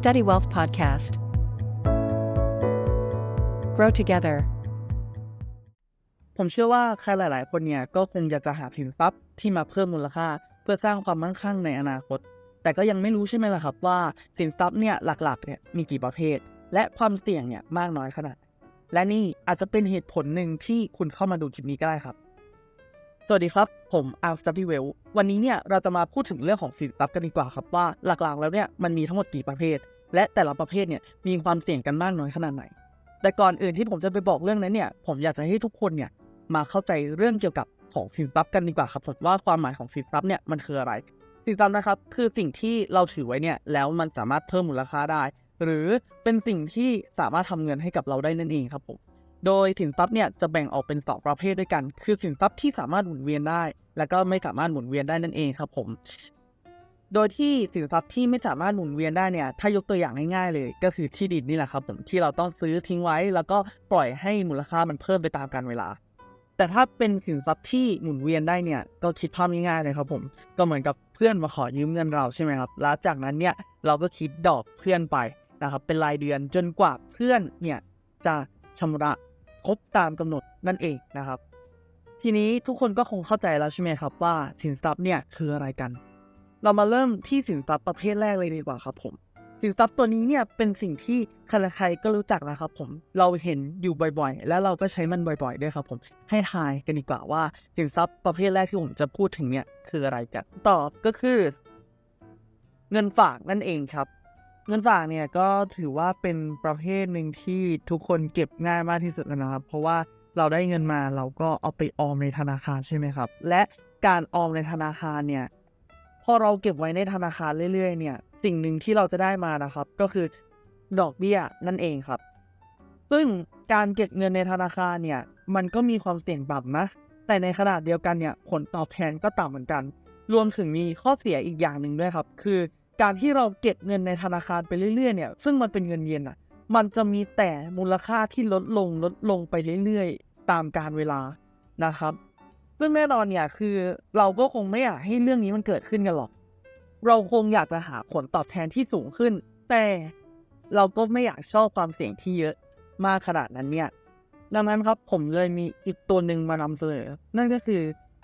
Study Wealth Podcast. Grow together. ผมเชื่อว่าใครหลาย ๆ คนเนี่ยก็คงอยากจะหาสินทรัพย์ที่มาเพิ่มมูลค่า เพื่อสร้างความมั่งคั่งในอนาคต แต่ก็ยังไม่รู้ใช่ไหมล่ะครับว่าสินทรัพย์เนี่ยหลัก ๆ เนี่ยมีกี่ประเภท และความเสี่ยงเนี่ยมากน้อยขนาด และนี่อาจจะเป็นเหตุผลหนึ่งที่คุณเข้ามาดูคลิปนี้ก็ได้ครับ สวัสดีครับ ผมอาร์สตัดดี้เวล วันนี้เนี่ยเราจะมาพูดถึงเรื่องของสินทรัพย์กันดีกว่าครับว่าหลักๆแล้วเนี่ยมันมีทั้งหมดกี่ประเภท และแต่ละประเภทเนี่ยมีความเสี่ยงกันมากน้อยขนาดไหน แต่ก่อนอื่นที่ผมจะไปบอกเรื่องนั้นเนี่ยผมอยากจะให้ทุกคนเนี่ยมาเข้าใจเรื่องเกี่ยวกับของสินทรัพย์กันดีกว่าครับว่าความหมายของสินทรัพย์เนี่ยมันคืออะไร สินทรัพย์นะครับคือสิ่งที่เราถือไว้เนี่ยแล้วมันสามารถเพิ่มมูลค่าได้ หรือเป็นสิ่งที่สามารถทำเงินให้กับเราได้นั่นเองครับผม โดยสินทรัพย์เนี่ยจะแบ่งออกเป็นสองประเภทด้วยกัน คือสินทรัพย์ที่สามารถหมุนเวียนได้ และก็ไม่สามารถหมุนเวียนได้นั่นเองครับผม โดยที่สินทรัพย์ที่ไม่สามารถหมุนเวียนได้เนี่ยถ้ายกตัวอย่างง่ายๆเลย ก็คือที่ดินนี่แหละครับผมที่เราต้องซื้อทิ้งไว้ แล้วก็ปล่อยให้มูลค่ามันเพิ่มไปตามกาลเวลา แต่ถ้าเป็นสินทรัพย์ที่หมุนเวียนได้เนี่ยก็คิดภาพง่ายๆเลยครับผมก็เหมือนกับเพื่อนมาขอยืมเงินเราใช่ไหมครับแล้วจากนั้นเนี่ยเราก็คิดดอกเพื่อนไปนะครับเป็นรายเดือนจนกว่าเพื่อนเนี่ยจะชำระ ครบตามกำหนดนั่นเองนะครับ ทีนี้ทุกคนก็คงเข้าใจแล้วใช่ไหมครับว่าสินทรัพย์เนี่ยคืออะไรกัน เรามาเริ่มที่สินทรัพย์ประเภทแรกเลยดีกว่าครับผมสินทรัพย์ตัวนี้เนี่ยเป็นสิ่งที่ใครๆก็รู้จักนะครับผมเราเห็นอยู่บ่อยๆ และเราก็ใช้มันบ่อยๆด้วยครับผมให้ทายกันดีกว่าว่าสินทรัพย์ประเภทแรกที่ผมจะพูดถึงเนี่ยคืออะไรกันตอบก็คือ เงินฝากนั่นเองครับ เงินฝากเนี่ยก็ถือว่าเป็นประเภทหนึ่งที่ทุกคนเก็บง่ายมากที่สุดนะครับ เพราะว่าเราได้เงินมาเราก็เอาไปออมในธนาคารใช่ไหมครับ และการออมในธนาคารเนี่ยพอเราเก็บไว้ในธนาคารเรื่อยๆ เนี่ย สิ่งหนึ่งที่เราจะได้มานะครับ ก็คือดอกเบี้ยนั่นเองครับ ซึ่งการเก็บเงินในธนาคารเนี่ย มันก็มีความเสี่ยงต่ำนะ แต่ในขณะเดียวกันเนี่ย ผลตอบแทนก็ต่ำเหมือนกัน รวมถึงมีข้อเสียอีกอย่างหนึ่งด้วยครับ คือ การที่เราเก็บเงินในธนาคารไปเรื่อยๆเนี่ยซึ่งมันเป็นเงินเย็นอะมันจะมีแต่มูลค่าที่ลดลงลดลงไปเรื่อยๆ ตามการเวลานะครับซึ่งแน่นอนเนี่ยคือเราก็คงไม่อยากให้เรื่องนี้มันเกิดขึ้นกันหรอก เราคงอยากจะหาผลตอบแทนที่สูงขึ้น แต่เราก็ไม่อยากชอบความเสี่ยงที่เยอะมากขนาดนั้นเนี่ย ดังนั้นครับผมเลยมีอีกตัวหนึ่งมานำเสนอ นั่นก็คือ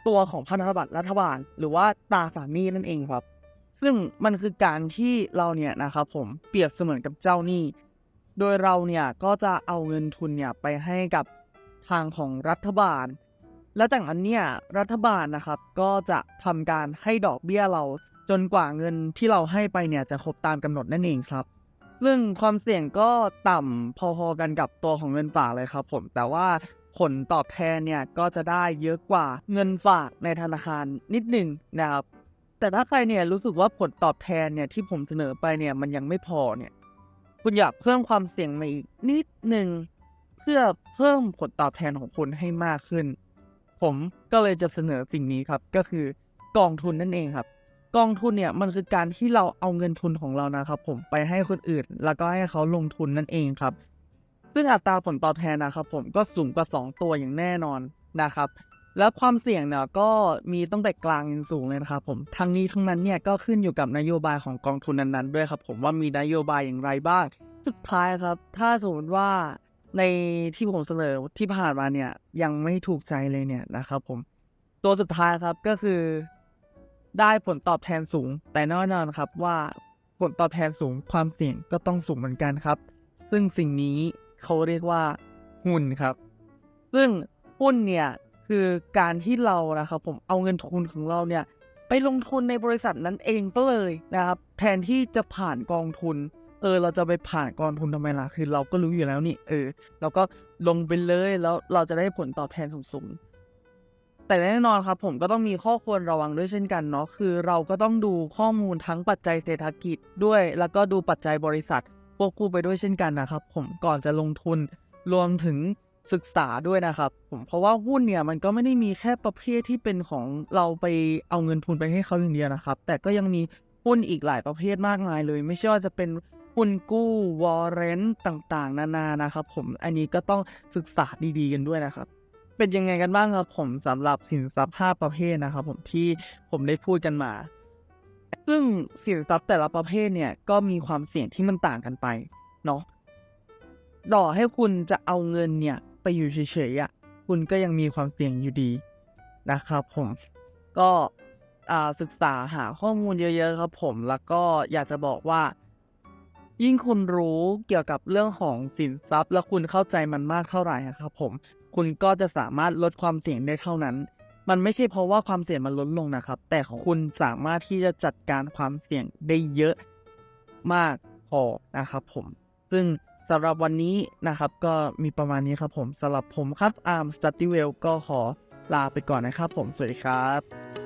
ตัวของพันธบัตรรัฐบาล หรือว่าตาสารหนี้นั่นเองครับ ซึ่งมันคือการที่เราเนี่ยนะครับผมเปรียบเสมือนกับเจ้าหนี้ โดยเราเนี่ยก็จะเอาเงินทุนเนี่ยไปให้กับทางของรัฐบาล และจากนั้นเนี่ยรัฐบาลนะครับก็จะทำการให้ดอกเบี้ยเราจนกว่าเงินที่เราให้ไปเนี่ยจะครบตามกำหนดนั่นเองครับซึ่งความเสี่ยงก็ต่ำพอๆกันกับตัวของเงินฝากเลยครับผมแต่ว่าผลตอบแทนเนี่ยก็จะได้เยอะกว่าเงินฝากในธนาคารนิดหนึ่งนะครับ แต่ถ้าใครเนี่ยรู้สึกว่าผลตอบแทนเนี่ยที่ผมเสนอไปเนี่ยมันยังไม่พอเนี่ย คุณอยากเพิ่มความเสี่ยงมาอีกนิดหนึ่งเพื่อเพิ่มผลตอบแทนของคุณให้มากขึ้น ผมก็เลยจะเสนอสิ่งนี้ครับ ก็คือกองทุนนั่นเองครับ กองทุนเนี่ยมันคือการที่เราเอาเงินทุนของเรานะครับ ผมไปให้คนอื่น แล้วก็ให้เขาลงทุนนั่นเองครับ ซึ่งอัตราผลตอบแทนนะครับ ผมก็สูงกว่า 2 ตัวอย่างแน่นอนนะครับ แล้วความเสี่ยงเนี่ยก็มีตั้งแต่กลางจนสูงเลยนะครับผมทั้งนี้ทั้งนั้นเนี่ยก็ขึ้นอยู่กับนโยบายของกองทุนนั้นๆด้วยครับ ผมว่ามีนโยบายอย่างไรบ้างสุดท้ายครับ ถ้าสมมติว่าในที่ผมเสนอที่ผ่านมาเนี่ยยังไม่ถูกใจเลยเนี่ยนะครับ ผมตัวสุดท้ายครับก็คือ ได้ผลตอบแทนสูง แต่แน่นอนครับว่าผลตอบแทนสูงความเสี่ยงก็ต้องสูงเหมือนกันครับ ซึ่งสิ่งนี้เขาเรียกว่าหุ้นครับ ซึ่งหุ้นเนี่ย คือการที่เรานะครับผมเอาเงินทุนของเราเนี่ยไปลงทุนในบริษัทนั้นเองก็เลยนะครับแทนที่จะผ่านกองทุน เออ เราจะไปผ่านกองทุนทำไมล่ะคือเราก็รู้อยู่แล้วนี่ เออ เราก็ลงไปเลยแล้วเราจะได้ผลตอบแทนสูงๆแต่แน่นอนครับ ผมก็ต้องมีข้อควรระวังด้วยเช่นกันเนาะคือเราก็ต้องดูข้อมูลทั้งปัจจัยเศรษฐกิจด้วย แล้วก็ดูปัจจัยบริษัทควบคู่ไปด้วยเช่นกันนะครับ ผมก่อนจะลงทุนรวมถึง ศึกษาด้วยนะครับผมเพราะว่าหุ้นเนี่ยมันก็ไม่ได้มีแค่ประเภทที่เป็นของเราไปเอาเงินทุนไปให้เขาอย่างเดียวนะครับ แต่ก็ยังมีหุ้นอีกหลายประเภทมากมายเลย ไม่ใช่ว่าจะเป็นหุ้นกู้วอร์เรนต์ต่างๆ นานานะครับ ผมอันนี้ก็ต้องศึกษาดีๆ กันด้วยนะครับ เป็นยังไงกันบ้างครับผมสำหรับสินทรัพย์5ประเภทนะครับ ผมที่ผมได้พูดกันมา ซึ่งสินทรัพย์แต่ละประเภทเนี่ยก็มีความเสี่ยงที่มันต่างกันไปเนาะต่อให้คุณจะเอาเงินเนี่ย ไปอยู่เฉยๆอะคุณก็ยังมีความเสี่ยงอยู่ดีนะครับผมก็อ่าศึกษาหาข้อมูลเยอะๆครับผมแล้วก็อยากจะบอกว่า ยิ่งคุณรู้เกี่ยวกับเรื่องของสินทรัพย์ และคุณเข้าใจมันมากเท่าไหร่อะครับผมคุณก็จะสามารถลดความเสี่ยงได้เท่านั้น มันไม่ใช่เพราะว่าความเสี่ยงมันลดลงนะครับ แต่คุณสามารถที่จะจัดการความเสี่ยงได้เยอะมากพอนะครับผม ซึ่ง สำหรับวันนี้นะครับก็มีประมาณนี้ครับผมสำหรับผมครับอาร์มสตัตติเวลก็ขอลาไปก่อนนะครับผมสวัสดีครับ